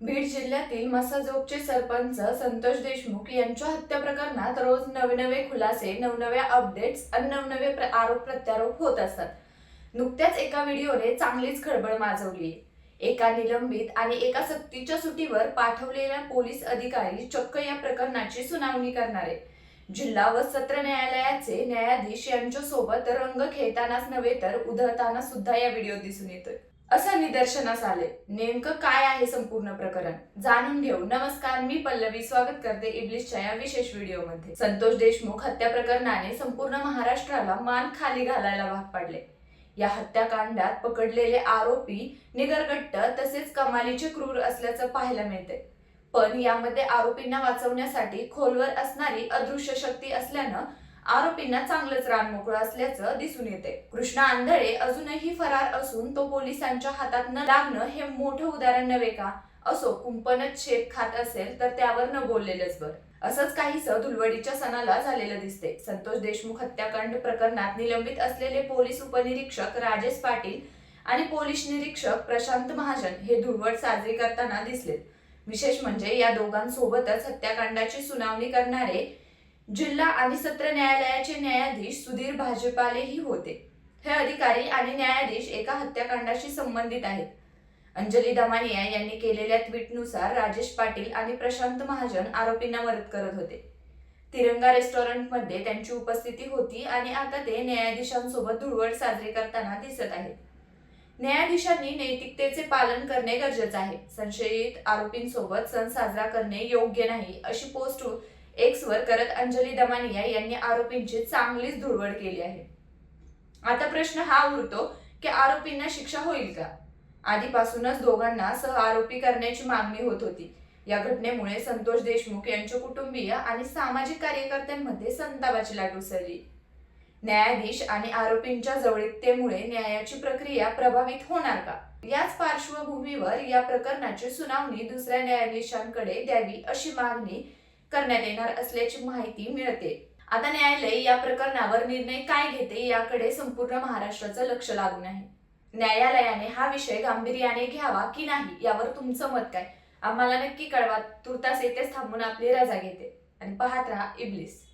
बीड जिल्ह्यातील मसाजोगचे सरपंच संतोष देशमुख यांच्या हत्या प्रकरणात रोज नवनवे खुलासे नवनव्या अपडेट्स आणि नवनवे आरोप प्रत्यारोप होत असतात. नुकत्याच एका व्हिडिओने चांगलीच खळबळ माजवली. एका निलंबित आणि एका सक्तीच्या सुटीवर पाठवलेल्या पोलीस अधिकारी चक्क या प्रकरणाची सुनावणी करणारे. जिल्हा व सत्र न्यायालयाचे न्यायाधीश यांच्या सोबत रंग खेळतानाच नव्हे तर उधळताना सुद्धा या व्हिडिओ दिसून येतोय. असं निदर्शनास आले. नेमकं काय आहे संपूर्ण प्रकरण? जाणून घेऊ. नमस्कार मी पल्लवी. स्वागत करते इब्लिशच्या या विशेष व्हिडिओमध्ये. संतोष देशमुख हत्या प्रकरणाने संपूर्ण महाराष्ट्राला मान खाली घालायला भाग पाडले. या हत्याकांडात पकडलेले आरोपी निगरगट्ट तसेच कमालीचे क्रूर असल्याचं पाहायला मिळते. पण यामध्ये आरोपींना वाचवण्यासाठी खोलवर असणारी अदृश्य शक्ती असल्यानं आरोपींना चांगलंच रान मोकळं असल्याचं दिसून येते. कृष्णा आंधळे अजूनही फरार असून तो पोलिसांच्या हातात न लागणं हे मोठं उदाहरण नव्हे का? असो कुंपणच शेप खात असेल तर त्यावर न बोललेलंच बर. असंच काहीस धुलवडीच्या सणाला झालेलं दिसते. संतोष देशमुख हत्याकांड प्रकरणात निलंबित असलेले पोलीस उपनिरीक्षक राजेश पाटील आणि पोलीस निरीक्षक प्रशांत महाजन हे धुळवड साजरी करताना दिसलेत. विशेष म्हणजे या दोघांसोबतच हत्याकांडाची सुनावणी करणारे जिल्हा आणि सत्र न्यायालयाचे न्यायाधीश सुधीर भाजपालेही होते. हे अधिकारी आणि न्यायाधीश एका हत्याकांडाशी संबंधित आहेत. अंजली दमानिया यांनी केलेल्या ट्विटनुसार राजेश पाटील आणि प्रशांत महाजन आरोपींना मदत करत होते. तिरंगा रेस्टॉरंटमध्ये त्यांची उपस्थिती होती आणि आता ते न्यायाधीशांसोबत धुळवड साजरी करताना दिसत आहेत. न्यायाधीशांनी नैतिकतेचे पालन करणे गरजेचे आहे. संशयित आरोपींसोबत सण साजरा करणे योग्य नाही अशी पोस्ट एक्सवर करत अंजली दमानिया यांनी आरोपींची चांगलीच धुळवड केली आहे. आता प्रश्न हा उरतो की आरोपींना शिक्षा होईल का? आधीपासूनच दोघांना सह आरोपी करण्याची मागणी होत होती. या घटनेमुळे संतोष देशमुख यांचे कुटुंबीय आणि सामाजिक कार्यकर्त्यांमध्ये संतापाची लाट उसळली. न्यायाधीश आणि आरोपींच्या जवळीकतेमुळे न्यायाची प्रक्रिया प्रभावित होणार का? याच पार्श्वभूमीवर या प्रकरणाची सुनावणी दुसऱ्या न्यायाधीशांकडे द्यावी अशी मागणी करण्यात येणार असल्याची माहिती मिळते. आता न्यायालय या प्रकरणावर निर्णय काय घेते याकडे संपूर्ण महाराष्ट्राचं लक्ष लागून आहे न्यायालयाने हा विषय गांभीर्याने घ्यावा की नाही यावर तुमचं मत काय? आम्हाला नक्की कळवा. तुर्तास येथेच थांबून आपली रजा घेते. आणि पाहत राहा इब्लिस.